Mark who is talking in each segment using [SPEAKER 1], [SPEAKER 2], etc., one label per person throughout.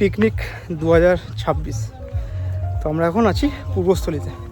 [SPEAKER 1] Picnic দু হাজার ছাব্বিশ। তো আমরা এখন আছি পূর্বস্থলীতে।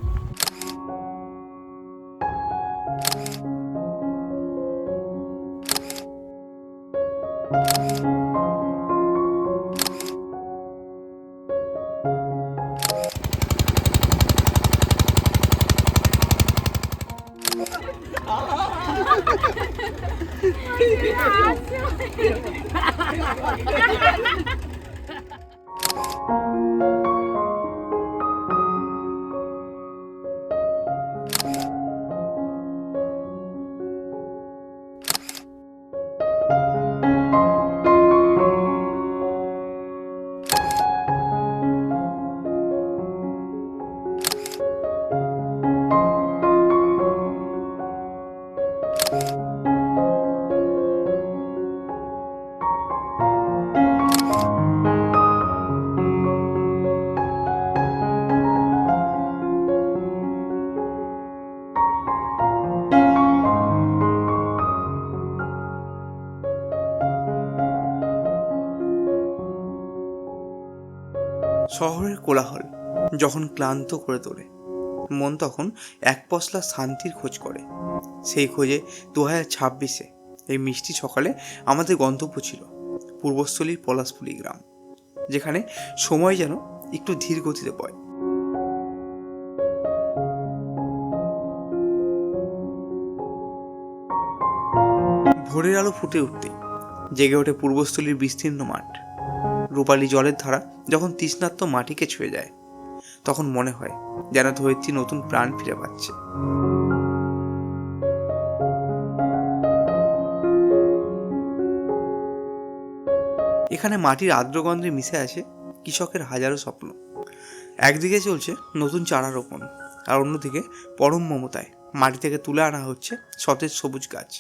[SPEAKER 2] শহরের কোলাহল যখন ক্লান্ত করে তোলে, মন তখন এক পশলা শান্তির খোঁজ করে। সেই খোঁজে দু হাজার ছাব্বিশে এই মিষ্টি সকালে আমাদের গন্তব্য ছিল পূর্বস্থলীর পলাশপুলি গ্রাম, যেখানে সময় যেন একটু ধীর গতিতে বয় ভোরের আলো ফুটে উঠতেই জেগে ওঠে পূর্বস্থলীর বিস্তীর্ণ মাঠ। রূপালী জলের ধারা যখন তৃষ্ণাত্ম মাটিকে ছুঁয়ে যায়, তখন মনে হয় যেন ধরিত্রী নতুন প্রাণ ফিরে পাচ্ছে। এখানে মাটির আর্দ্রগন্ধে মিশে আছে কৃষকের হাজারো স্বপ্ন। একদিকে চলছে নতুন চারা রোপণ, আর অন্যদিকে পরম মমতায় মাটি থেকে তুলে আনা হচ্ছে সতেজ সবুজ গাছ।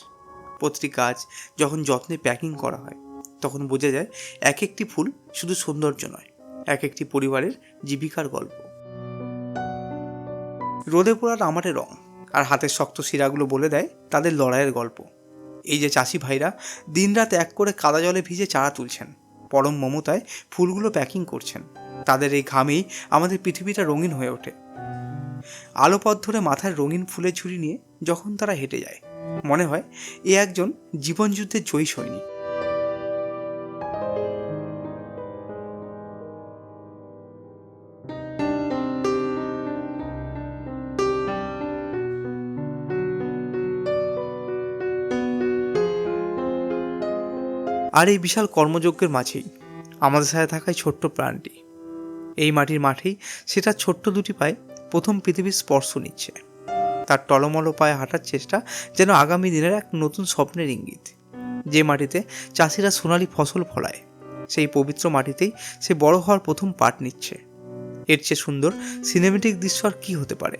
[SPEAKER 2] প্রতিটি গাছ যখন যত্নে প্যাকিং করা হয় তখন বোঝা যায় এক একটি ফুল শুধু সৌন্দর্য নয়, এক একটি পরিবারের জীবিকার গল্প। রোদে পোড়া আমারে রং আর হাতের শক্ত শিরাগুলো বলে দেয় তাদের লড়াইয়ের গল্প। এই যে চাষি ভাইরা দিনরাত এক করে কাদা জলে ভিজে চারা তুলছেন, পরম মমতায় ফুলগুলো প্যাকিং করছেন। তাদের এই ঘামেই আমাদের পৃথিবীটা রঙিন হয়ে ওঠে। আলো পথ ধরে মাথায় রঙিন ফুলের ঝুড়ি নিয়ে যখন তারা হেঁটে যায়, মনে হয় এ একজন জীবনযুদ্ধের জয়ী সৈনিক। আর এই বিশাল কর্মযজ্ঞের মাঝেই আমাদের সাথে থাকায় ছোট্ট প্রাণটি। এই মাটির মাঠেই সেটা ছোট্ট দুটি পায়ে প্রথম পৃথিবীর স্পর্শ নিচ্ছে। তার টলমল পায়ে হাঁটার চেষ্টা যেন আগামী দিনের এক নতুন স্বপ্নের ইঙ্গিত। যে মাটিতে চাষিরা সোনালি ফসল ফলায়, সেই পবিত্র মাটিতেই সে বড় হওয়ার প্রথম পাট নিচ্ছে। এর চেয়ে সুন্দর সিনেমেটিক দৃশ্য আর কী হতে পারে?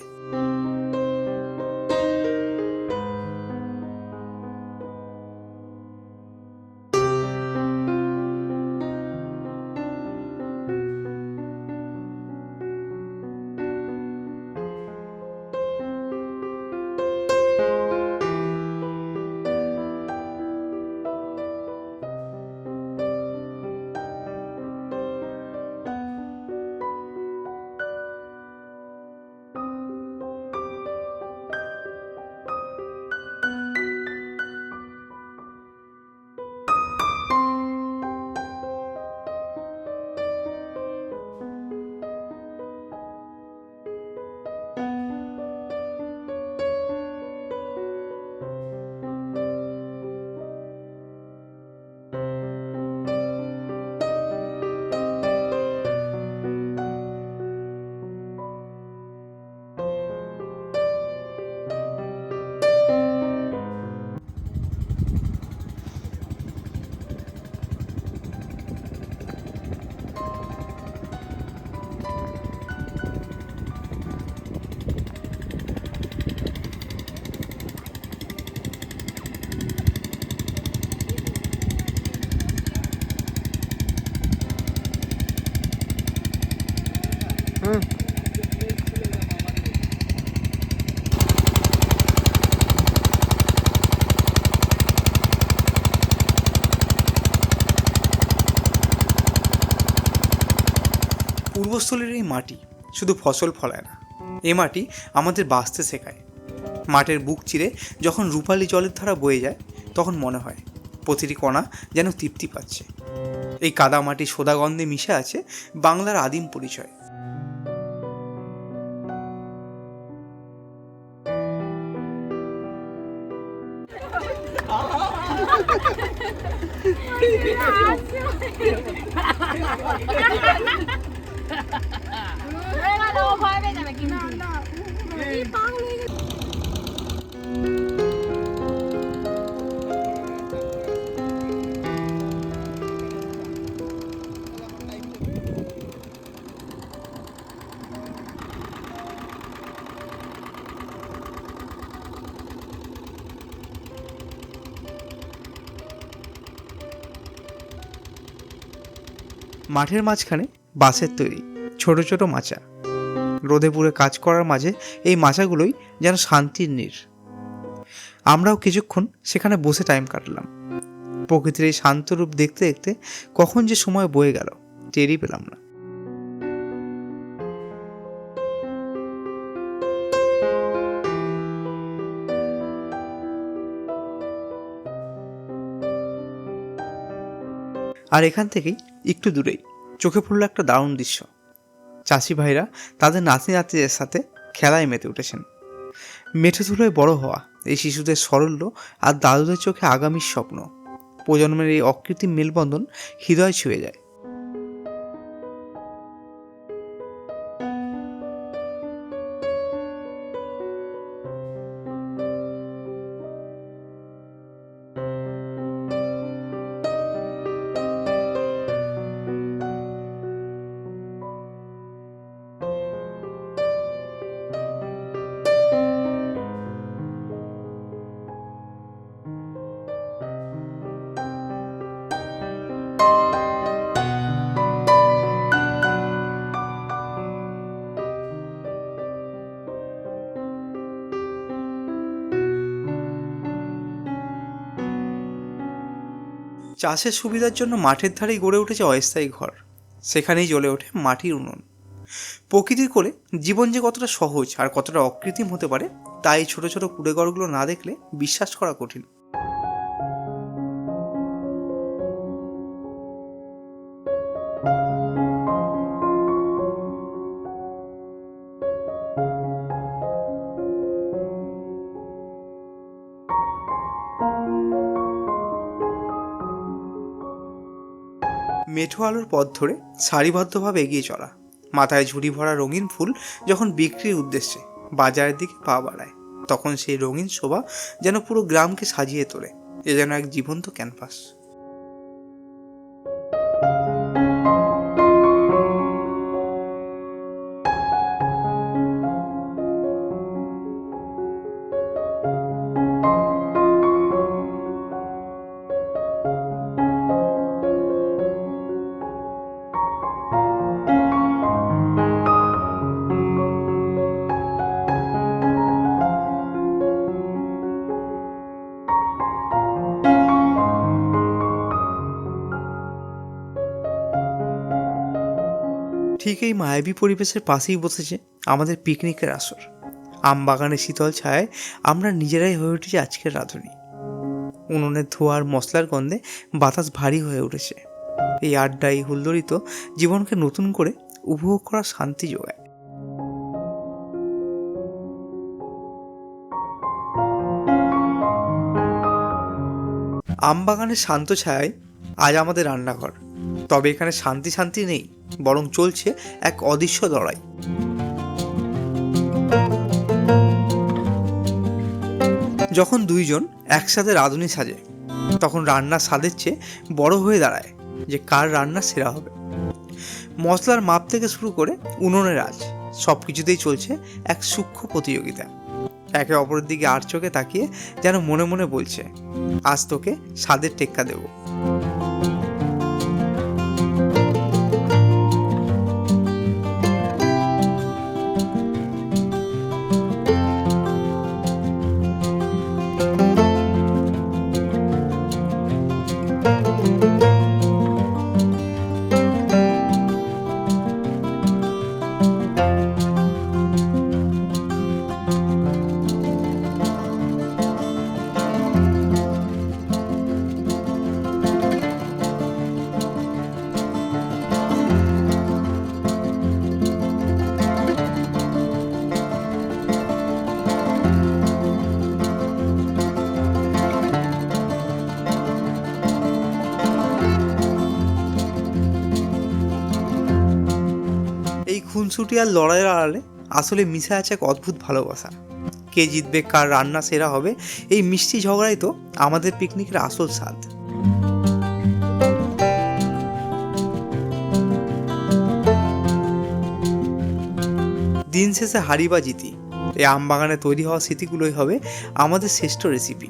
[SPEAKER 2] পূর্বস্থলীর এই মাটি শুধু ফসল ফলায় না এ মাটি আমাদের বাঁচতে শেখায়। মাঠের বুক চিরে যখন রূপালি জলের ধারা বয়ে যায় তখন মনে হয় প্রতিটি কণা যেন তৃপ্তি পাচ্ছে। এই কাদা মাটি সোদা গন্ধে মিশে আছে বাংলার আদিম পরিচয়। মাঠের মাঝখানে বাঁশের তৈরি। ছোট ছোট মাচা। রোদে পুড়ে কাজ করার মাঝে এই মাচাগুলোই যেন শান্তির নীর। আমরাও কিছুক্ষণ সেখানে বসে টাইম কাটলাম। প্রকৃতির এই শান্ত রূপ দেখতে দেখতে কখন যে সময় বয়ে গেল, টেরই পেলাম না। আর এখান থেকেই একটু দূরেই চোখে পড়ল একটা দারুণ দৃশ্য। চাষি ভাইরা তাদের নাতি নাতিদের সাথে খেলায় মেতে উঠেছেন। মেঠে ধুলোয় বড় হওয়া, এই শিশুদের সরল্য আর দাদুদের চোখে আগামীর স্বপ্ন। প্রজন্মের এই অকৃত্রিম মেলবন্ধন হৃদয় ছুঁয়ে যায়। চাষের সুবিধার জন্য মাঠের ধারেই গড়ে উঠেছে অস্থায়ী ঘর। সেখানেই জ্বলে ওঠে মাটির উনুন। প্রকৃতির কোলে জীবন যে কতটা সহজ আর কতটা অকৃত্রিম হতে পারে, তাই ছোট ছোট কুড়েঘরগুলো না দেখলে বিশ্বাস করা কঠিন। মেঠো আলোর পথ ধরে সারিবদ্ধভাবে এগিয়ে চলা। মাথায় ঝুড়ি ভরা রঙিন ফুল যখন বিক্রির উদ্দেশ্যে বাজারের দিকে পা বাড়ায়, তখন সেই রঙিন শোভা যেন পুরো গ্রামকে সাজিয়ে তোলে। এ যেন এক জীবন্ত ক্যানভাস। ঠিক এই মায়াবী পরিবেশের পাশেই বসেছে আমাদের পিকনিকের আসর। আম বাগানের শীতল ছায়ায় আমরা নিজেরাই হয়ে উঠেছি আজকের রাঁধুনি। উনুনের ধোয়ার মশলার গন্ধে বাতাস ভারী হয়ে উঠেছে। এই আড্ডা এই হুল্লোড়িত জীবনকে নতুন করে উপভোগ করা শান্তি যোগায়। আম বাগানের শান্ত ছায়ায় আজ আমাদের রান্নাঘর। তবে এখানে শান্তি শান্তি নেই, বরং চলছে এক অদৃশ্য লড়াই। যখন দুইজন একসাথে রাঁধুনি সাজে, তখন রান্নার স্বাদের চেয়ে বড় হয়ে দাঁড়ায় যে কার রান্না সেরা হবে। মশলার মাপ থেকে শুরু করে উনুনের আজ সব কিছুতেই চলছে এক সূক্ষ্ম প্রতিযোগিতা। একে অপরের দিকে আর চোখে তাকিয়ে যেন মনে মনে বলছে, আজ তোকে স্বাদের টেক্কা দেবো। খুনসুটি আর লড়াইয়ের আড়ালে আসলে মিশে আছে এক অদ্ভুত ভালোবাসা। কে জিতবে, কার রান্না সেরা হবে, এই মিষ্টি ঝগড়াই তো আমাদের পিকনিকের আসল স্বাদ। দিন শেষে হারি বা জিতি। এই আম বাগানে তৈরি হওয়া স্মৃতিগুলোই হবে আমাদের শ্রেষ্ঠ রেসিপি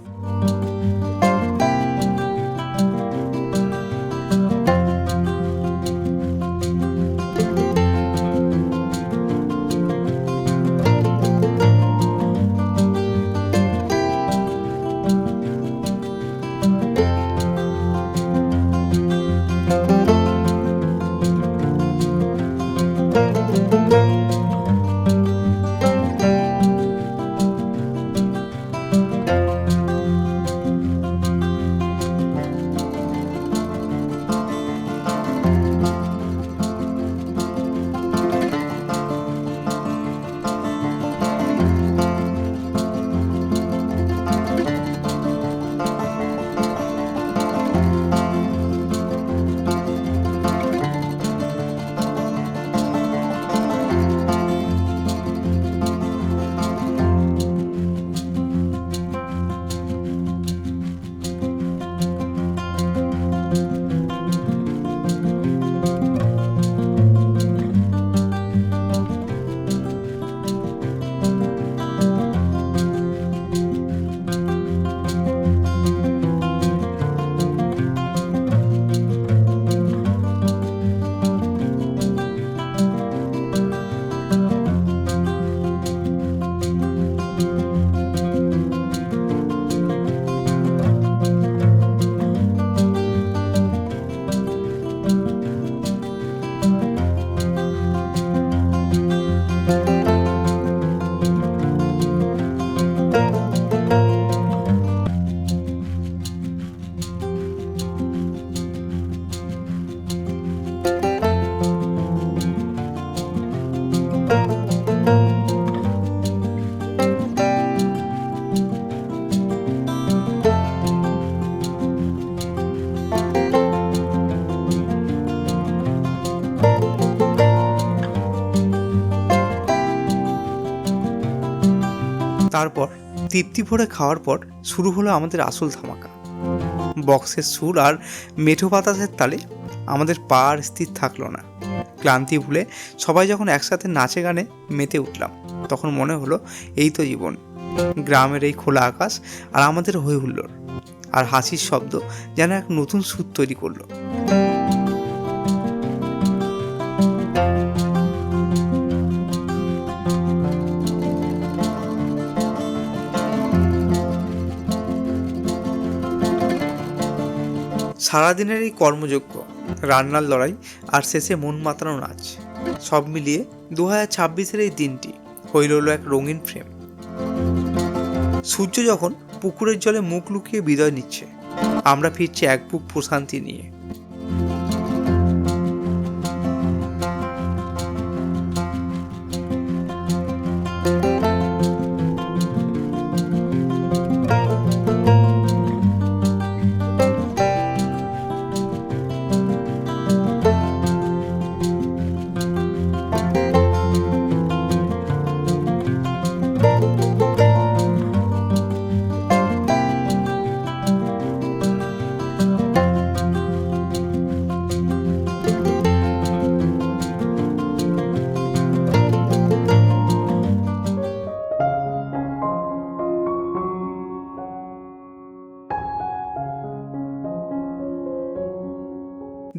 [SPEAKER 2] তৃপ্তি ভরে খাওয়ার পর শুরু হলো আমাদের আসল ধামাকা। বক্সের সুর আর মেঠো বাতাসের তালে আমাদের পা আর স্থির থাকল না। ক্লান্তি ভুলে সবাই যখন একসাথে নাচে গানে মেতে উঠলাম, তখন মনে হলো এই তো জীবন। গ্রামের এই খোলা আকাশ আর আমাদের হই হুল্লোড়। আর হাসির শব্দ যেন এক নতুন সুর তৈরি করল। সারাদিনের এই কর্মযোগ্য, রান্নার লড়াই আর শেষে মন মাতানো নাচ। সব মিলিয়ে দু হাজার ছাব্বিশের এই দিনটি হইল হলো এক রঙিন ফ্রেম সূর্য যখন পুকুরের জলে মুখ লুকিয়ে বিদায় নিচ্ছে, আমরা ফিরছি এক বুক প্রশান্তি নিয়ে।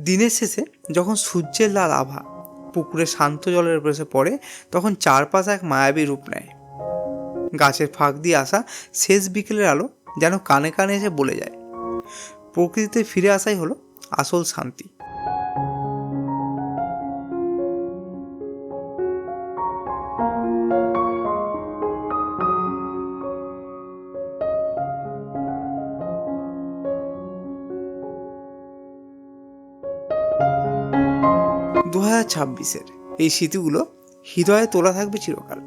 [SPEAKER 2] দিনের শেষে যখন সূর্যের লাল আভা পুকুরে শান্ত জলের উপরে পড়ে, তখন চারপাশ এক মায়াবী রূপ নেয়। গাছের ফাঁক দিয়ে আসা শেষ বিকেলের আলো যেন কানে কানে এসে বলে যায়। প্রকৃতিতে ফিরে আসাই হলো আসল শান্তি। হাজার ছাব্বিশের। এই স্মৃতিগুলো হৃদয়ে তোলা থাকবে চিরকাল।